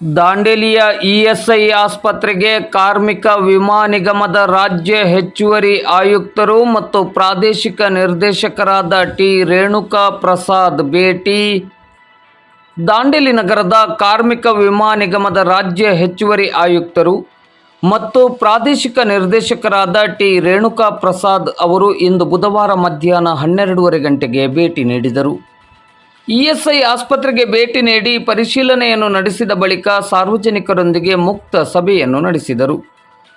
ದಾಂಡೇಲಿಯ ESI ಆಸ್ಪತ್ರೆಗೆ ಕಾರ್ಮಿಕ ವಿಮಾ ನಿಗಮದ ರಾಜ್ಯ ಹೆಚ್ಚುವರಿ ಆಯುಕ್ತರು ಮತ್ತು ಪ್ರಾದೇಶಿಕ ನಿರ್ದೇಶಕರಾದ ಟಿ. ರೇಣುಕಾ ಪ್ರಸಾದ್ ಭೇಟಿ. ದಾಂಡೇಲಿ ನಗರದ ಕಾರ್ಮಿಕ ವಿಮಾ ನಿಗಮದ ರಾಜ್ಯ ಹೆಚ್ಚುವರಿ ಆಯುಕ್ತರು ಮತ್ತು ಪ್ರಾದೇಶಿಕ ನಿರ್ದೇಶಕರಾದ ಟಿ. ರೇಣುಕಾ ಪ್ರಸಾದ್ ಅವರು ಇಂದು ಬುಧವಾರ ಮಧ್ಯಾಹ್ನ ಹನ್ನೆರಡೂವರೆ ಗಂಟೆಗೆ ಭೇಟಿ ನೀಡಿದರು. ಇಎಸ್ಐ ಆಸ್ಪತ್ರೆಗೆ ಭೇಟಿ ನೀಡಿ ಪರಿಶೀಲನೆಯನ್ನು ನಡೆಸಿದ ಬಳಿಕ ಸಾರ್ವಜನಿಕರೊಂದಿಗೆ ಮುಕ್ತ ಸಭೆಯನ್ನು ನಡೆಸಿದರು.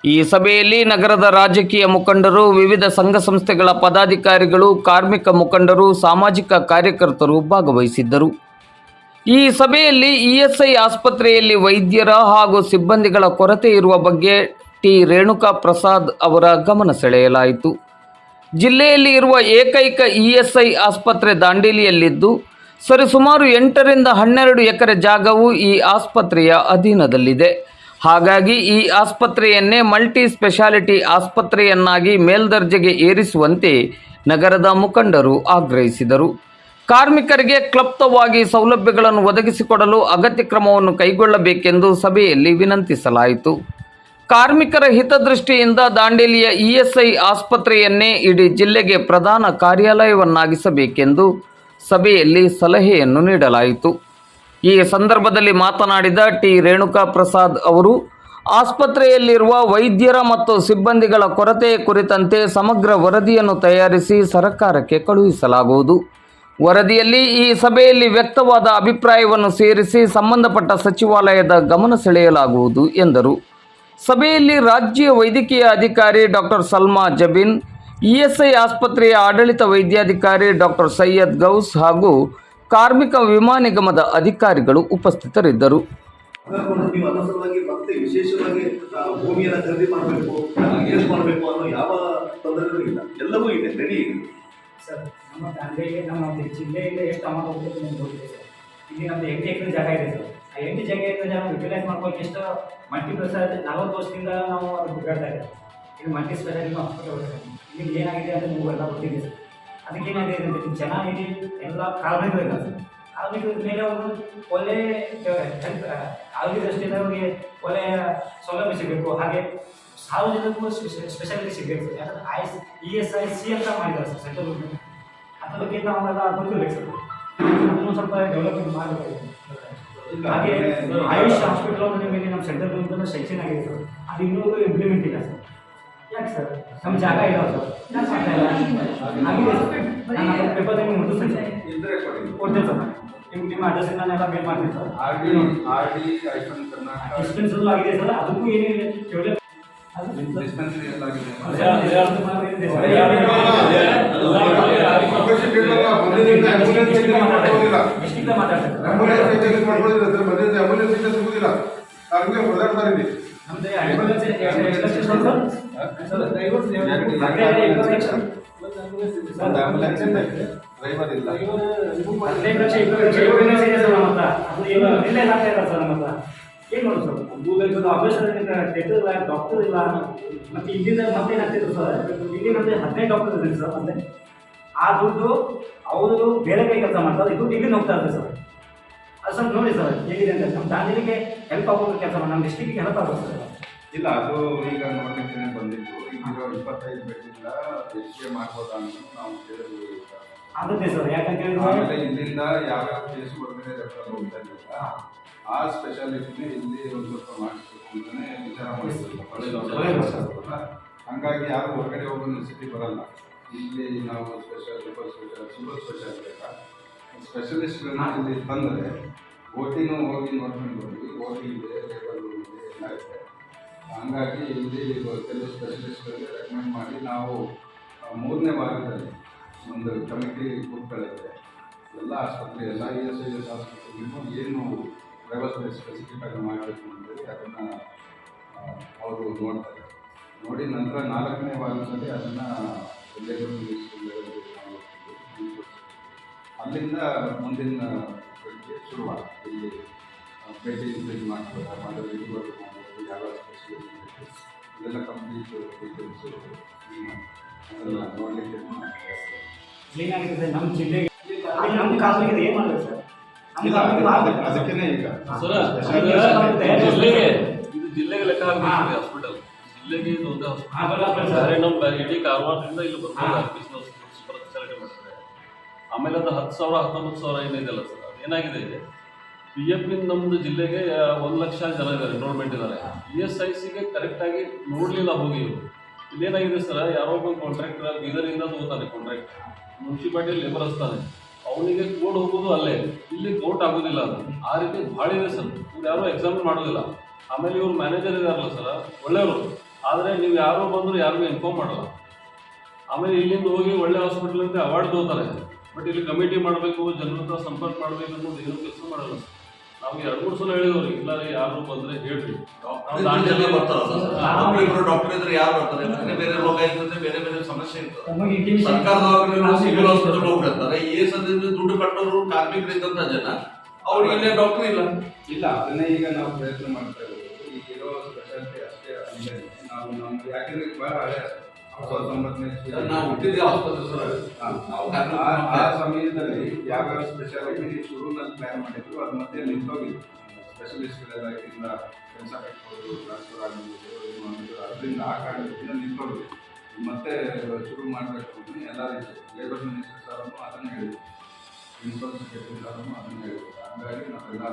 ಈ ಸಭೆಯಲ್ಲಿ ನಗರದ ರಾಜಕೀಯ ಮುಖಂಡರು, ವಿವಿಧ ಸಂಘ ಸಂಸ್ಥೆಗಳ ಪದಾಧಿಕಾರಿಗಳು, ಕಾರ್ಮಿಕ ಮುಖಂಡರು, ಸಾಮಾಜಿಕ ಕಾರ್ಯಕರ್ತರು ಭಾಗವಹಿಸಿದ್ದರು. ಈ ಸಭೆಯಲ್ಲಿ ಇಎಸ್ಐ ಆಸ್ಪತ್ರೆಯಲ್ಲಿ ವೈದ್ಯರ ಹಾಗೂ ಸಿಬ್ಬಂದಿಗಳ ಕೊರತೆ ಇರುವ ಬಗ್ಗೆ ಟಿ. ರೇಣುಕಾ ಪ್ರಸಾದ್ ಅವರ ಗಮನ ಸೆಳೆಯಲಾಯಿತು. ಜಿಲ್ಲೆಯಲ್ಲಿ ಇರುವ ಏಕೈಕ ಇಎಸ್ಐ ಆಸ್ಪತ್ರೆ ದಾಂಡೇಲಿಯಲ್ಲಿದ್ದು ಸರಿಸುಮಾರು ಎಂಟರಿಂದ ಹನ್ನೆರಡು ಎಕರೆ ಜಾಗವು ಈ ಆಸ್ಪತ್ರೆಯ ಅಧೀನದಲ್ಲಿದೆ. ಹಾಗಾಗಿ ಈ ಆಸ್ಪತ್ರೆಯನ್ನೇ ಮಲ್ಟಿ ಸ್ಪೆಷಾಲಿಟಿ ಆಸ್ಪತ್ರೆಯನ್ನಾಗಿ ಮೇಲ್ದರ್ಜೆಗೆ ಏರಿಸುವಂತೆ ನಗರದ ಮುಖಂಡರು ಆಗ್ರಹಿಸಿದರು. ಕಾರ್ಮಿಕರಿಗೆ ಕ್ಲಪ್ತವಾಗಿ ಸೌಲಭ್ಯಗಳನ್ನು ಒದಗಿಸಿಕೊಡಲು ಅಗತ್ಯ ಕ್ರಮವನ್ನು ಕೈಗೊಳ್ಳಬೇಕೆಂದು ಸಭೆಯಲ್ಲಿ ವಿನಂತಿಸಲಾಯಿತು. ಕಾರ್ಮಿಕರ ಹಿತದೃಷ್ಟಿಯಿಂದ ದಾಂಡೇಲಿಯ ಇಎಸ್ಐ ಆಸ್ಪತ್ರೆಯನ್ನೇ ಇಡೀ ಜಿಲ್ಲೆಗೆ ಪ್ರಧಾನ ಕಾರ್ಯಾಲಯವನ್ನಾಗಿಸಬೇಕೆಂದು ಸಭೆಯಲ್ಲಿ ಸಲಹೆಯನ್ನು ನೀಡಲಾಯಿತು. ಈ ಸಂದರ್ಭದಲ್ಲಿ ಮಾತನಾಡಿದ ಟಿ. ರೇಣುಕಾ ಪ್ರಸಾದ್ ಅವರು, ಆಸ್ಪತ್ರೆಯಲ್ಲಿರುವ ವೈದ್ಯರ ಮತ್ತು ಸಿಬ್ಬಂದಿಗಳ ಕೊರತೆ ಕುರಿತಂತೆ ಸಮಗ್ರ ವರದಿಯನ್ನು ತಯಾರಿಸಿ ಸರ್ಕಾರಕ್ಕೆ ಕಳುಹಿಸಲಾಗುವುದು. ವರದಿಯಲ್ಲಿ ಈ ಸಭೆಯಲ್ಲಿ ವ್ಯಕ್ತವಾದ ಅಭಿಪ್ರಾಯವನ್ನು ಸೇರಿಸಿ ಸಂಬಂಧಪಟ್ಟ ಸಚಿವಾಲಯದ ಗಮನ ಸೆಳೆಯಲಾಗುವುದು ಎಂದರು. ಸಭೆಯಲ್ಲಿ ರಾಜ್ಯ ವೈದ್ಯಕೀಯ ಅಧಿಕಾರಿ ಡಾಕ್ಟರ್ ಸಲ್ಮಾ ಜಬಿನ್ ಇಎಸ್ಐ ಆಸ್ಪತ್ರೆಯ ಆಡಳಿತ ವೈದ್ಯಾಧಿಕಾರಿ ಡಾಕ್ಟರ್ ಸೈಯದ್ ಗೌಸ್ ಹಾಗೂ ಕಾರ್ಮಿಕ ವಿಮಾ ನಿಗಮದ ಅಧಿಕಾರಿಗಳು ಉಪಸ್ಥಿತರಿದ್ದರು. ಎಂಟು ಜಾಗ ಇದೆ ಸರ್. ಆ ಎಂಟು ಜಾಗ ಯುಟಿಲೈಸ್ ಮಾಡ್ಕೊಂಡು ಎಷ್ಟು ಮಲ್ಟಿಪಲ್ ಸರ್ ನಲವತ್ತು ವರ್ಷದಿಂದ ನಾವು ಅದು ಬಿಗಾಡ್ತಾ ಇದ್ದೀವಿ. ಇದು ಮಲ್ಟಿ ಸ್ಪೆಷಾಲಿಟಿ ಹಾಸ್ಪಿಟಲ್ ಇಲ್ಲಿ ಏನಾಗಿದೆ ಅಂತ ನಿಮಗೆಲ್ಲ ಗೊತ್ತಿದೆ ಸರ್. ಅದಕ್ಕೆ ಏನಾಗಿದೆ ಅಂದರೆ ಜನ ಇಲ್ಲಿ ಎಲ್ಲ ಕಾರ್ಮಿಕರು ಇಲ್ಲ ಸರ್. ಕಾರ್ಮಿಕರ ಮೇಲೆ ಅವರು ಒಳ್ಳೆ ಹೆಲ್ತ್ ಆರೋಗ್ಯ ದೃಷ್ಟಿಯಿಂದ ಅವರಿಗೆ ಒಳ್ಳೆಯ ಸೌಲಭ್ಯ ಸಿಗಬೇಕು. ಹಾಗೆ ಸಾರ್ವಜನಿಕರಿಗೂ ಸ್ಪೆಷಾಲಿಟಿ ಸಿಗಬೇಕು ಸರ್. ಯಾಕಂದ್ರೆ I E S I C ಅಂತ ಮಾಡಿದ್ದಾರೆ ಸರ್ ಸೆಂಟ್ರಲ್ ಗೌರ್ಮೆಂಟ್. ಅದ್ರ ಬಗ್ಗೆ ನಾವೆಲ್ಲ ಗೊತ್ತಿರಬೇಕು ಸರ್. ಅದನ್ನು ಸ್ವಲ್ಪ ಡೆವಲಪ್ಮೆಂಟ್ ಮಾಡಬೇಕು. ಹಾಗೆ ಆಯುಷ್ ಹಾಸ್ಪಿಟಲ್ ಒಂದು ನಿಮಗೆ ನಮ್ಮ ಸೆಂಟ್ರಲ್ ಗೌರ್ಮೆಂಟ್ ಸೆಕ್ಷನ್ ಆಗಿದೆ ಸರ್ ಅದು ಇನ್ನೊಂದು ಇಂಪ್ಲಿಮೆಂಟ್ ಇಲ್ಲ ಸರ್. ಯಾಕೆ ಸರ್ ನಮ್ಮ ಜಾಗ ಇಲ್ಲ ಸರ್ ಇಲ್ಲ ಪೇಪರ್ ನಿಮಗೆ ಮುಟ್ಟಿಸ್ತೀನಿ ಸರ್ ಇದ್ರೆ ಕೊಡಿ ಕೊಡ್ತೀನಿ ಸರ್ ನಿಮ್ಮ ನಿಮ್ಮ ಅಡ್ರೆಸ್ ನಾನೆಲ್ಲ ಮೇಲ್ ಮಾಡ್ತೀನಿ sir R D R D ಐಫನ್ Karnataka distance ಆಗಿದೆ ಸರ್ ಅದಕ್ಕೂ ಏನಿಲ್ಲ ಅದು ಡಿಸ್ಪೆನ್ಸರಿ ಎಲ್ಲ ಆಗಿದೆ ಮಾತಾಡ್ತಾರೆ ambulance ಎಷ್ಟು ಲಕ್ಷ ಸರ್ ಸರ್? ಡ್ರೈವರ್ ಇಲ್ಲ. ಹದಿನೈದು ಲಕ್ಷ ಏನು ರಿಲೈಸ್ ಇಲ್ಲ ಸರ್ ಮತ್ತೆ ಏನು ಮಾಡೋದು ಸರ್? ಆಪರೇಷನ್ ಥಿಯೇಟರ್ ಇಲ್ಲ ಡಾಕ್ಟರ್ ಇಲ್ಲ. ಮತ್ತೆ ಇಲ್ಲಿಂದ ಮತ್ತೆ ಏನಾಗ್ತಿದ್ರು ಸರ್? ಇಲ್ಲಿ ಮತ್ತೆ ಹದಿನೈದು ಡಾಕ್ಟರ್ ಇದ್ದಾರೆ ಸರ್ ಮತ್ತೆ. ಆ ದುಡ್ಡು ಅವರು ಬೇರೆ ಕೈ ಕೆಲಸ ಮಾಡ್ತಾರೆ ಇದು ಇಲ್ಲಿಂದ ಹೋಗ್ತಾ ಇರ್ತದೆ ಸರ್. ಅದು ಸರ್ ನೋಡಿ ಸರ್ ಹೇಗಿದೆ ಅಂತ. ನಮ್ಮ ದಾಂಡೇಲಿಗೆ ಹೆಲ್ಪ್ ಆಗೋದು ಕೆಲಸ ಮಾಡಿ ನಮ್ಮ ಡಿಸ್ಟಿಕ್ಗೆ ಹೆಲ್ಪ್ ಆಗುತ್ತೆ ಸರ್. ಇಲ್ಲ ಅದು ಈಗ ನೋಡ್ಲಿಕ್ಕೆ ಬಂದಿತ್ತು. ಈಗ ಇಪ್ಪತ್ತೈದು ಬೆಡ್ಡಿಂದ ಹೆಚ್ಚಿಗೆ ಮಾಡ್ಬೋದಾ ಅಂತ ನಾವು ಕೇಳಿದ್ವಿ. ಆಗುತ್ತೆ ಸರ್ ಯಾಕಂತ ಆಮೇಲೆ ಇಲ್ಲಿಂದ ಯಾವ್ಯಾವ ಕೇಸ್ ಹೊರಗಡೆ ರೆಫರ್ ಹೋಗ್ತಾ ಇರಲಿಲ್ಲ ಆ ಸ್ಪೆಷಾಲಿಟಿನೇ ಇಲ್ಲಿ ಒಂದು ಸ್ವಲ್ಪ ಮಾಡಿಸ್ಬೇಕು ಅಂತಾನೆ ವಿಚಾರ ಮಾಡಿಸ್ಬೇಕು ಹಂಗಾಗಿ ಯಾರು ಹೊರಗಡೆ ಹೋಗೋ ನೆಸಿಟಿ ಬರಲ್ಲ. ಇಲ್ಲಿ ನಾವು special super special super specialist ಸ್ಪೆಷಲಿಸ್ಟ್ಗಳನ್ನ ಇಲ್ಲಿ ಬಂದರೆ ಓಟಿನೂ ಹೋಗಿ ನೋಡ್ಕೊಂಡು ಬರ್ತೀವಿ ಓಟಿ ಇದೆ ಲೇಬರ್ ಇದೆ ಎಲ್ಲ ಇದೆ. ಹಂಗಾಗಿ ಇಲ್ಲಿ ಕೆಲವು ಸ್ಪೆಷಲಿಸ್ಟ್ಗಳಿಗೆ ರೆಕಮೆಂಡ್ ಮಾಡಿ ನಾವು ಮೂರನೇ ವಾರದಲ್ಲಿ ಒಂದು ಕಮಿಟಿ ಕೂತ್ಕೊಳ್ಳುತ್ತೆ ಎಲ್ಲ ಆಸ್ಪತ್ರೆ, ಎಲ್ಲ ಇ ಎಸ್ ಐ ಎಸ್ ಆಸ್ಪತ್ರೆಗೂ ಏನು ವ್ಯವಸ್ಥೆ ಸ್ಪೆಸಿಫಿಕ್ ಆಗಿ ಮಾಡಬೇಕು ಅಂತೇಳಿ ಅದನ್ನು ಅವರು ನೋಡ್ತಾರೆ. ನೋಡಿ ನಂತರ ನಾಲ್ಕನೇ ವಾರದಲ್ಲಿ ಅದನ್ನು ಅಲ್ಲಿಂದ ಮುಂದಿನ ಶುರು ಶುರುವಾಗುತ್ತೆ. ಇಲ್ಲಿ ಭೇಟಿ ಮಾಡ್ತಾರೆ ಮತ್ತು ರಿವ್ಯೂವರ್ ಮಾಡ್ಬೋದು ಕಂಪ್ನೀಸು ಡೀಟೇಲ್ಸು ಅದೆಲ್ಲ ನೋಡಲಿಕ್ಕೆ ಏನಾಗಿದೆ ಸರ್ ನಮ್ಮ ಜಿಲ್ಲೆಗೆ ಅಲ್ಲಿ ನಮ್ಮ ಕಾಲೇಜಿಗೆ ಏನು ಮಾಡಬೇಕು ಸರ್? ಇಲ್ಲ, ನಮ್ಗೆ ಅದಕ್ಕೆ- ಅದಕ್ಕೇನೆ ಈಗ. ಸರ್ ಅದಕ್ಕೆ ಇದು ಸ್ವಲ್ಪ ತಯಾರಿ ಜಿಲ್ಲೆಗೆ ಇದು ಜಿಲ್ಲೆಗೆ ಲೆಕ್ಕ ಹಾ. ಹಾಸ್ಪಿಟಲ್ ಜಿಲ್ಲೆಗೆ ಇದು ಒಂದೇ ಹಾ, ಬರಲ್ಲ, ಹಾಸ್ಪಿಟಲ್ ಬರಲ್ಲ. ಬೇರೆ ನಮ್ಮ ಇಡೀ ಕಾರವಾರದಿಂದ ಇಲ್ಲಿ ಹಾ. ಬರ್ಬೋದು ಬಿಸ್ನೆಸ್ ಸೂಪರ್ ಮಾಡ್ತಾರೆ. ಆಮೇಲೆ ಅದು ಹತ್ತು ಸಾವಿರ ಹತ್ತೊಂಬತ್ತು ಸಾವಿರ ಏನಿದೆಯಲ್ಲ ಸರ್? ಅದೇನಾಗಿದೆ? ಪಿ ಎಫ್ ನಮ್ಮದು ಜಿಲ್ಲೆಗೆ ಒಂದು ಲಕ್ಷ ಜನ ಇದ್ದಾರೆ ಎನ್ರೋಲ್ಮೆಂಟ್ ಇದ್ದಾರೆ. ಇ ಎಸ್ ಐ ಸಿಗೆ ಕರೆಕ್ಟಾಗಿ ನೋಡಲಿಲ್ಲ ಹೋಗಿ ಇಲ್ಲೇನಾಗಿದೆ ಸರ್, ಯಾರೋ ಒಬ್ಬ ಕಾಂಟ್ರಾಕ್ಟರ್ ಬೀದರಿಂದ ತಗೋತಾನೆ ಕಾಂಟ್ರಾಕ್ಟ್ ಮುನ್ಸಿಪಾಲ್ಟಿ ಲೇಬರ್ ಹಚ್ತಾನೆ ಅವನಿಗೆ ಕೋಡ್ ಹೋಗೋದು ಅಲ್ಲೇ. ಇಲ್ಲಿ ಕೋರ್ಟ್ ಆಗೋದಿಲ್ಲ ಅದು. ಆ ರೀತಿ ಭಾಳ ಇದೆ ಸರ್. ಇವ್ರು ಯಾರೂ ಎಕ್ಸಾಮ್ ಮಾಡೋದಿಲ್ಲ. ಆಮೇಲೆ ಇವ್ರು ಮ್ಯಾನೇಜರ್ ಇದಾರಲ್ಲ ಸರ್, ಒಳ್ಳೆಯವರು. ಆದರೆ ನೀವು ಯಾರೋ ಬಂದರೂ ಯಾರಿಗೂ ಇನ್ಫಾರ್ಮ್ ಮಾಡಲ್ಲ. ಆಮೇಲೆ ಇಲ್ಲಿಂದ ಹೋಗಿ ಒಳ್ಳೆ ಹಾಸ್ಪಿಟ್ಲಿಂದ ಅವಾರ್ಡ್ ತಗೋತಾರೆ. ಬಟ್ ಇಲ್ಲಿ ಕಮಿಟಿ ಮಾಡಬೇಕು, ಜನರ ಸಂಪರ್ಕ ಮಾಡಬೇಕು ಅನ್ನೋದು ಏನು ಕೆಲಸ ಮಾಡಲ್ಲ. ನಾವು ಎರಡು ಮೂರು ಸಲ ಹೇಳಿದವ್ರಿ ಇಲ್ಲ ರೀ ಯಾರು ಬಂದ್ರೆ ಹೇಳ್ರಿ. ದಾಂಡೇಲಿ ಡಾಕ್ಟರ್ ಇದ್ರೆ ಯಾರು ಬರ್ತಾರೆ? ಬೇರೆ ಬೇರೆ ರೋಗ ಇರ್ತದೆ ಬೇರೆ ಬೇರೆ ಸಮಸ್ಯೆ ಇರ್ತದೆ. ನಮಗೆ ಸರ್ಕಾರದವರು ಸಿವಿಲ್ ಹಾಸ್ಪಿಟಲ್ ಹೋಗ್ಬಿಡ್ತಾರೆ. ಈ ಸದ್ಯದಲ್ಲಿ ದುಡ್ಡು ಕಟ್ಟೋರು ಕಾರ್ಮಿಕರಿದ್ದಂತ ಜನ ಅವ್ರಿಗೆ ಇಲ್ಲೇ ಡಾಕ್ಟರ್ ಇಲ್ಲ. ಇಲ್ಲ ಅದನ್ನೇ ಈಗ ನಾವು ಪ್ರಯತ್ನ ಮಾಡ್ತಾ ಇರೋದು. ಈಗ ಇರೋ ಸ್ಪೆಷಾಲಿಟಿ ಅಷ್ಟೇ ನಾವು ನಮ್ಗೆ ಯಾಕಂದ್ರೆ ಬಹಳ ಹಳೆ. ನಾವು ಹುಟ್ಟಿದ್ದೆ ಆಸ್ಪತ್ರೆ ಸರ್. ನಾವು ಆ ಆ ಸಮಯದಲ್ಲಿ ಯಾವ್ಯಾವ ಸ್ಪೆಷಾಲಿಟಿ ಶುರುನಲ್ಲಿ ಪ್ಲಾನ್ ಮಾಡಿದ್ರು ಅದು ಮತ್ತೆ ನಿಂತೋಗಿತ್ತು ಸ್ಪೆಷಲಿಸ್ಟ್ಗಳೆಲ್ಲ ಇದರಿಂದ ಕೆಲಸ ಕಟ್ಬೋದು ಟ್ರಾನ್ಸ್ಫರ್ ಆಗಿರ್ಬೋದು ಅದರಿಂದ ಆ ಕಾರಣದಿಂದ ನಿಂತೋಗಿತ್ತು ಮತ್ತೆ ಶುರು ಮಾಡಬೇಕು ಅಂತ ಎಲ್ಲ ರೀತಿ ಲೇಬರ್ ಮಿನಿಸ್ಟರ್ ಸಾರನ್ನು ಅದನ್ನು ಹೇಳಿದ್ರು. ಪ್ರಿನ್ಸಿಪಲ್ ಸೆಕ್ರೆಟರಿ ಸಾರನ್ನು ಅದನ್ನು ಹೇಳಿದ್ರು. ಹಾಗಾಗಿ ನಾವೆಲ್ಲ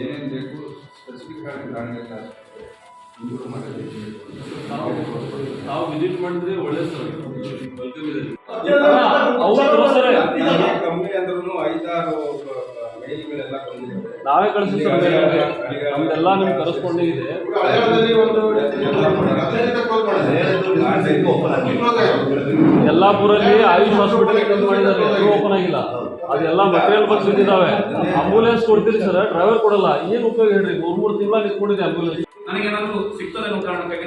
ಏನೇನು ಬೇಕು ಸ್ಪೆಸಿಫಿಕ್ ಆಗಿ ದಾಂಡೇಲಿ ಆಸ್ಪತ್ರೆ. ನಾವು ವಿಸಿಟ್ ಮಾಡಿದ್ರೆ ಒಳ್ಳೆ ಸರ್ ಕಮ್ಮಿ ಅಂದ್ರೂ ಐದಾರು ಮೇಲ್ಗಳೆಲ್ಲ ಬಂದಿದೆ ನಾವೇ ಕಳಿಸಿ ನಮ್ದೆಲ್ಲ ನಿಮ್ಗೆ ಕರೆಸ್ಪಾಂಡಿಂಗ್ ಇದೆ. ಯಲ್ಲಾಪುರಲ್ಲಿ ಆಯುಷ್ ಹಾಸ್ಪಿಟಲ್ ಕ್ಲೋಸ್ ಮಾಡಿದ್ದಾರೆ. ಎಲ್ಲೂ ಓಪನ್ ಆಗಿಲ್ಲ. ಅದೆಲ್ಲ ಮಟೀರಿಯಲ್ ಬಂದು ಬಿದ್ದಿದ್ದಾವೆ ಆಂಬುಲೆನ್ಸ್ ಕೊಡ್ತೀರಿ ಸರ್. ಡ್ರೈವರ್ ಕೊಡಲ್ಲ. ಏನು ಉಪಯೋಗ ಹೇಳ್ರಿ? ಮೂರು ಮೂರು ತಿಂಗಳ ನಿಂತ್ಕೊಂಡಿದೆ ಆಂಬುಲೆನ್ಸ್ ನನಗೇನಾದ್ರು ಸಿಗ್ತದೆ ಅನ್ನೋ ಕಾರಣಕ್ಕಾಗಿ.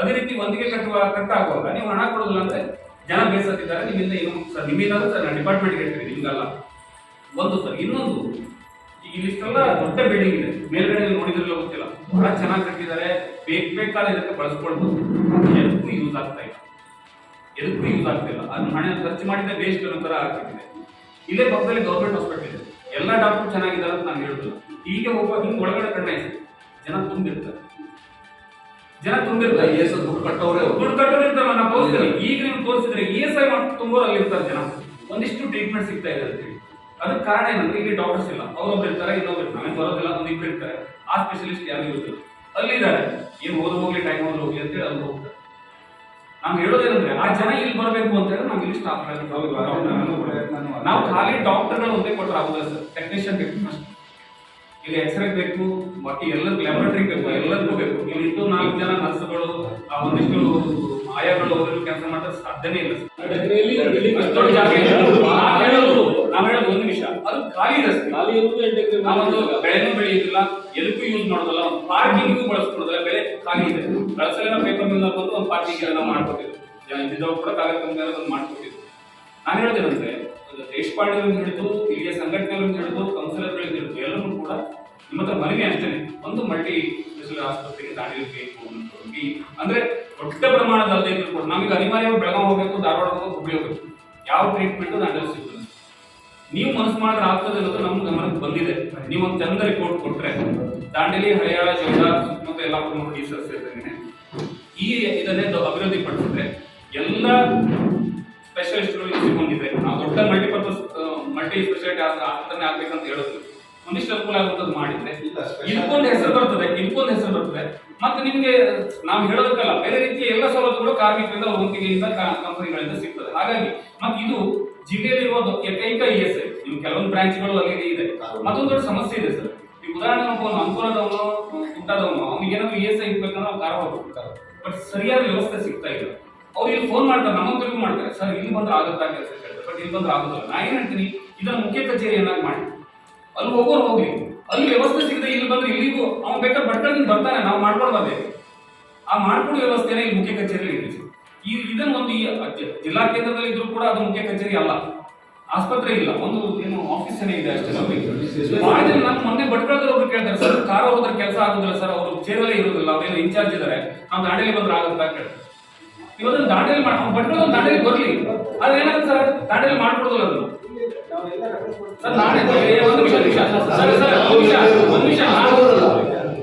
ಅದೇ ರೀತಿ ಒಂದಿಗೆ ಕಟ್ಟುವ ಕಟ್ಟಾಗುವಾಗ ನೀವು ಹಣ ಕೊಡೋದಿಲ್ಲ ಅಂದ್ರೆ ಜನ ಬೇಸತ್ತಿದ್ದಾರೆ ನಿಮ್ಮಿಂದ ಏನು ಸರ್ ನಿಮ್ಮಿಂದ ಸರ್, ನಾನು ಡಿಪಾರ್ಟ್ಮೆಂಟ್ಗೆ ಹೇಳ್ತೀನಿ ನಿಮ್ಗಲ್ಲ. ಒಂದು ಸರ್, ಇನ್ನೊಂದು ಇಲ್ಲಿಷ್ಟೆಲ್ಲ ದೊಡ್ಡ ಬಿಲ್ಡಿಂಗ್ ಇದೆ. ಮೇಲ್ಗಡೆ ನೋಡಿದ್ರೆ ನೋಡಿದ್ರಲ್ಲ ಗೊತ್ತಿಲ್ಲ. ಬಹಳ ಚೆನ್ನಾಗಿ ಕಟ್ಟಿದ್ದಾರೆ. ಬೇಕು ಬೇಕಾದ ಇದಕ್ಕೆ ಬಳಸ್ಕೊಳ್ಬೋದು. ಎದಕ್ಕೂ ಯೂಸ್ ಆಗ್ತಾ ಇಲ್ಲ. ಎದಕ್ಕೂ ಯೂಸ್ ಆಗ್ತಿಲ್ಲ ಅದನ್ನ ಹಣ ಖರ್ಚು ಮಾಡಿದ್ರೆ ವೇಸ್ಟ್ ಅನ್ನೋ ಆಗ್ತಿದೆ ಇಲ್ಲೇ ಪಕ್ಕದಲ್ಲಿ ಗೌರ್ಮೆಂಟ್ ಹಾಸ್ಪಿಟಲ್ ಇದೆ. ಎಲ್ಲ ಡಾಕ್ಟರ್ ಚೆನ್ನಾಗಿದ್ದಾರೆ ಅಂತ ನಾನು ಹೇಳುದಿಲ್ಲ. ಹೀಗೆ ಹೋಗುವಾಗ ಹಿಂಗೆ ಒಳಗಡೆ ಕಣ್ಣ ಜನ ತುಂಬಿರ್ತಾರೆ. ಜನ ತುಂಬಿರ್ತಾರೆ. ಏಸ ದುಡ್ಡು ಕಟ್ಟೋರೇ. ದುಡ್ಡು ಕಟ್ಟೋರು ಇರ್ತಾರಲ್ಲ ನಾವು ತೋರಿಸ್ತೀವಿ ಈಗ ನೀವು ತೋರಿಸಿದ್ರೆ ಇ ಎಸ್ ಐ ತುಂಬೋರು ಅಲ್ಲಿ ಇರ್ತಾರೆ ಜನ. ಒಂದಿಷ್ಟು ಟ್ರೀಟ್ಮೆಂಟ್ ಸಿಗ್ತಾ ಇದೆ ಅಂತೇಳಿ ಅದಕ್ಕೆ ಕಾರಣ ಏನಂದ್ರೆ ಇಲ್ಲಿ ಡಾಕ್ಟರ್ಸ್ ಇಲ್ಲ. ಅವರೊಬ್ರು ಇರ್ತಾರೆ ಇನ್ನೊಬ್ರು ಇರ್ತಾರೆ. ನಮಗೆ ಬರೋದಿಲ್ಲ ಒಂದು ಇಬ್ರು ಇರ್ತಾರೆ. ಆ ಸ್ಪೆಷಲಿಸ್ಟ್ ಯಾರು ಇರುತ್ತಿಲ್ಲ ಅಲ್ಲಿದ್ದಾರೆ. ಏನು ಓದ್ ಹೋಗ್ಲಿ ಟೈಮ್ ಹೋದ್ರೆ ಹೋಗ್ಲಿ ಅಂತೇಳಿ ಅಲ್ಲಿ ಹೋಗ್ತಾರೆ. ನಾವು ಹೇಳೋದೇನಂದ್ರೆ ಆ ಜನ ಇಲ್ಲಿ ಬರಬೇಕು ಅಂತ ಹೇಳಿದ್ರೆ ನಮ್ಗೆ ಇಲ್ಲಿ ಸ್ಟಾಫ್ ನಾನು. ನಾವು ಖಾಲಿ ಡಾಕ್ಟರ್ಗಳು ಒಂದೇ ಕೊಟ್ಟರೆ ಆಗುದಿಲ್ಲ ಸರ್. ಟೆಕ್ನಿಷಿಯನ್ ಅಷ್ಟೇ. ಇಲ್ಲಿ ಎಕ್ಸ್ರೇ ಬೇಕು ಬಾಕಿ ಎಲ್ಲರಿಗೂ ಲ್ಯಾಬೊರೇಟರಿ ಬೇಕು ಎಲ್ಲರಿಗೂ ಬೇಕು. ಇಲ್ಲಿ ಇದ್ದು ನಾಲ್ಕು ಜನ ನರ್ಸ್ಗಳು ಆ ಒಂದಿಷ್ಟು ಆಯಾಗಳು ಹೋದ್ರು ಕೆಲಸ ಮಾಡೋದು ಸಾಧ್ಯನೇ ಇಲ್ಲ. ನಾವ್ ಹೇಳೋದು ಒಂದು ನಿಮಿಷ. ಅದು ಖಾಲಿ ಇದೆ ಖಾಲಿ ನಾವೊಂದು ಬೆಳೆನೂ ಬೆಳೆಯುದಿಲ್ಲ ಎದಕ್ಕೂ ಯೂಸ್ ಮಾಡೋದಲ್ಲ. ಒಂದು ಪಾರ್ಕಿಂಗ್ ಬಳಸ್ಕೊಡೋದಿಲ್ಲ ಬೆಳೆ ಖಾಲಿ ಇದೆ. ಕಳಸಲಿನ ಪೇಪರ್ ಮಿಲ್ ಬಂದು ಒಂದು ಪಾರ್ಕಿಂಗ್ ಎಲ್ಲ ಮಾಡ್ಕೊಟ್ಟಿದ್ರು. ಇದು ಕೂಡ ಕಾಗದ ಮಾಡ್ಕೊಟ್ಟಿದ್ರು. ನಾನು ಹೇಳೋದೇನಂದ್ರೆ ಒಂದು ದೇಶಪಾಂಡೆಗಳಿಂದ ಹಿಡಿದು ಇಲ್ಲಿಯ ಸಂಘಟನೆಗಳಿಂದ ಹಿಡಿದು ಕೌನ್ಸಿಲರ್ಗಳಿಂದ ಹಿಡಿದು ಎಲ್ಲರೂ ಕೂಡ ನಿಮ್ಮ ಹತ್ರ ಮನವಿ ಅಷ್ಟೇನೆ. ಒಂದು ಮಲ್ಟಿ ಸ್ಪೆಷಲ್ ಆಸ್ಪತ್ರೆಗೆ ದಾಟಿರಬೇಕು. ಈ ಅಂದ್ರೆ ದೊಡ್ಡ ಪ್ರಮಾಣದ ಅಲ್ಲದೆ ಇದ್ರು ಕೂಡ. ನಮಗೆ ಅನಿವಾರ್ಯವಾಗಿ ಬೆಳಗಾವಿ ಹೋಗಬೇಕು, ಧಾರವಾಡ ಹೋಗಬೇಕು ಯಾವ ಟ್ರೀಟ್ಮೆಂಟ್ ನಾನು ಸಿಗ್ತದೆ. ನೀವು ಮನಸ್ಸು ಮಾಡಿದ್ರೆ ಆಗ್ತದೆ ಅನ್ನೋದು ನಮ್ಮ ಗಮನಕ್ಕೆ ಬಂದಿದೆ. ನೀವು ಒಂದು ಚಂದ ರಿಪೋರ್ಟ್ ಕೊಟ್ರೆ, ದಾಂಡೇಲಿ ಹರಿಯಾಣ ಜಿಲ್ಲಾ ಸುತ್ತಮುತ್ತ ಎಲ್ಲ ಪ್ರಮುಖ ಈ ಇದನ್ನೇ ಅಭಿವೃದ್ಧಿ ಪಡಿಸಿದ್ರೆ ಎಲ್ಲ ಸ್ಪೆಷಲಿಸ್ಟ್ಗಳು ಸಿಕ್ಕೊಂಡಿದ್ರೆ ನಾವು ದೊಡ್ಡ ಮಲ್ಟಿಪರ್ಪಸ್ ಮಲ್ಟಿ ಸ್ಪೆಷಾಲಿಟಿ ಆಸ್ಪತ್ರೆ ಆಗ್ಬೇಕಂತ ಹೇಳೋದು. ಒಂದಿಷ್ಟು ಅನುಕೂಲ ಆಗುವಂಥದ್ದು ಮಾಡಿದ್ರೆ ಇದಕ್ಕೊಂದು ಹೆಸರು ಬರ್ತದೆ ಇದಕ್ಕೊಂದು ಹೆಸರು ಬರ್ತದೆ. ಮತ್ತೆ ನಿಮಗೆ ನಾವು ಹೇಳೋದಕ್ಕಲ್ಲ ಬೇರೆ ರೀತಿಯ ಎಲ್ಲ ಸವಲತ್ತುಗಳು ಕಾರ್ಮಿಕರಿಂದ ವಂತಿಗೆಯಿಂದ ಕಂಪನಿಗಳಿಂದ ಸಿಗ್ತದೆ. ಹಾಗಾಗಿ ಮತ್ತೆ ಇದು ಜಿಲ್ಲೆಯಲ್ಲಿರುವ ಏಕೈಕ ಇ ಎಸ್ ಐ. ನೀವು ಕೆಲವೊಂದು ಬ್ರಾಂಚ್ಗಳು ಅಲ್ಲಿ ಇದೆ. ಮತ್ತೊಂದು ದೊಡ್ಡ ಸಮಸ್ಯೆ ಇದೆ ಸರ್. ಈ ಉದಾಹರಣೆ ಒಬ್ಬ ಅನುಕೂಲದವನು ಊಟದವನು ಅವ್ನಿಗೆ ಏನಾದ್ರು ಇ ಎಸ್ ಐ ಇರ್ಬೇಕಂದ್ರೆ ನಾವು ಕಾರವಾರ ಹೋಗ್ತಾರೆ ಬಟ್ ಸರಿಯಾದ ವ್ಯವಸ್ಥೆ ಸಿಗ್ತಾ ಇಲ್ಲ. ಅವ್ರು ಇಲ್ಲಿ ಫೋನ್ ಮಾಡ್ತಾರೆ ನಮ್ಮಂತರಿಗೂ ಮಾಡ್ತಾರೆ. ಸರ್, ಇಲ್ಲಿ ಬಂದ್ರೆ ಆಗುತ್ತಾ? ಕೆಲಸ ಕೇಳ್ತಾರೆ ಬಟ್ ಇಲ್ಲಿ ಬಂದ್ರೆ ಆಗುತ್ತಲ್ಲ ನಾ ಏನ್ ಹೇಳ್ತೀನಿ? ಇದನ್ನ ಮುಖ್ಯ ಕಚೇರಿಯನ್ನಾಗಿ ಮಾಡಿ. ಅಲ್ಲಿ ಹೋಗೋರು ಹೋಗ್ಲಿ. ಅಲ್ಲಿ ವ್ಯವಸ್ಥೆ ಸಿಗದೆ ಇಲ್ಲಿ ಬಂದ್ರೆ ಇಲ್ಲಿಗೂ ಅವ್ನು ಬೇಕಾದ ಭಟ್ಕಳದಿಂದ ಬರ್ತಾನೆ, ನಾವು ಮಾಡ್ಕೊಡ್ಬಾರ್ದೆ ಆ ಮಾಡ್ಕೊಡೋ ವ್ಯವಸ್ಥೆನೇ ಇಲ್ಲಿ ಮುಖ್ಯ ಇದೆ. ಸರ್. ಈ ಇದನ್ನ ಒಂದು ಈ ಜಿಲ್ಲಾ ಕೇಂದ್ರದಲ್ಲಿ ಇದ್ರೂ ಕೂಡ ಅದು ಮುಖ್ಯ ಕಚೇರಿ ಅಲ್ಲ. ಆಸ್ಪತ್ರೆ ಇಲ್ಲ. ಒಂದು ಏನು ಆಫೀಸ್ ಇದೆ ಅಷ್ಟೇ ನಮಗೆ ಭಾಳ ಜನ ನಾನು ಮೊನ್ನೆ ಭಟ್ಕಳದಲ್ಲಿ ಒಬ್ರು ಕೇಳ್ತಾರೆ, ಸರ್, ಕಾರ್ ಹೋದ್ರೆ ಕೆಲಸ ಆಗುದಿಲ್ಲ, ಸರ್, ಅವರು ಚೇರಲ್ಲೇ ಇರೋದಿಲ್ಲ ಅವ್ರೇನು ಇನ್ಚಾರ್ಜ್ ಇದ್ದಾರೆ ನಾವು ದಾಂಡೇಲಿ ಬಂದ್ರೆ ಆಗುತ್ತಾ? ಕೇಳ್ತಾರೆ. ಇವತ್ತು ದಾಂಡೇಲಿ ಮಾಡಿ ಭಟ್ಕಳ ದಾಂಡೇಲಿ ಬರ್ಲಿ. ಆದ್ರೆ ಏನಾಗುತ್ತೆ ಸರ್? ದಾಂಡೇಲಿ ಮಾಡ್ಬಿಡೋದು ಅದು. ಸರ್ ನಾಳೆ ಒಂದು ನಿಮಿಷ ನಿಮಿಷ. ಸರ್ ಸರ್ ಒಂದು ನಿಮಿಷ ಒಂದು ನಿಮಿಷ.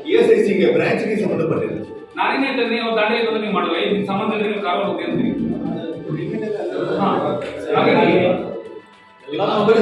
ಇ ಎಸ್ ಐ ಸಿಗೆ ಬ್ರಾಂಚ್ಗೆ ಸಂಬಂಧಪಟ್ಟಿದೆ. ನಾನೇನೇ ನೀವು ದಾಂಡೇಲಿ ಬಂದು ನೀವು ಮಾಡಲ್ಲ ಇದು ಸಂಬಂಧ ಇದ್ರೆ ನೀವು ಕಾರವಾರ ಹೋಗಿ ಅಂತೀರಿ. ಹಾ. ಹಾಗಾಗಿ ಎಲ್ಲ ನಾವು ಬರೀ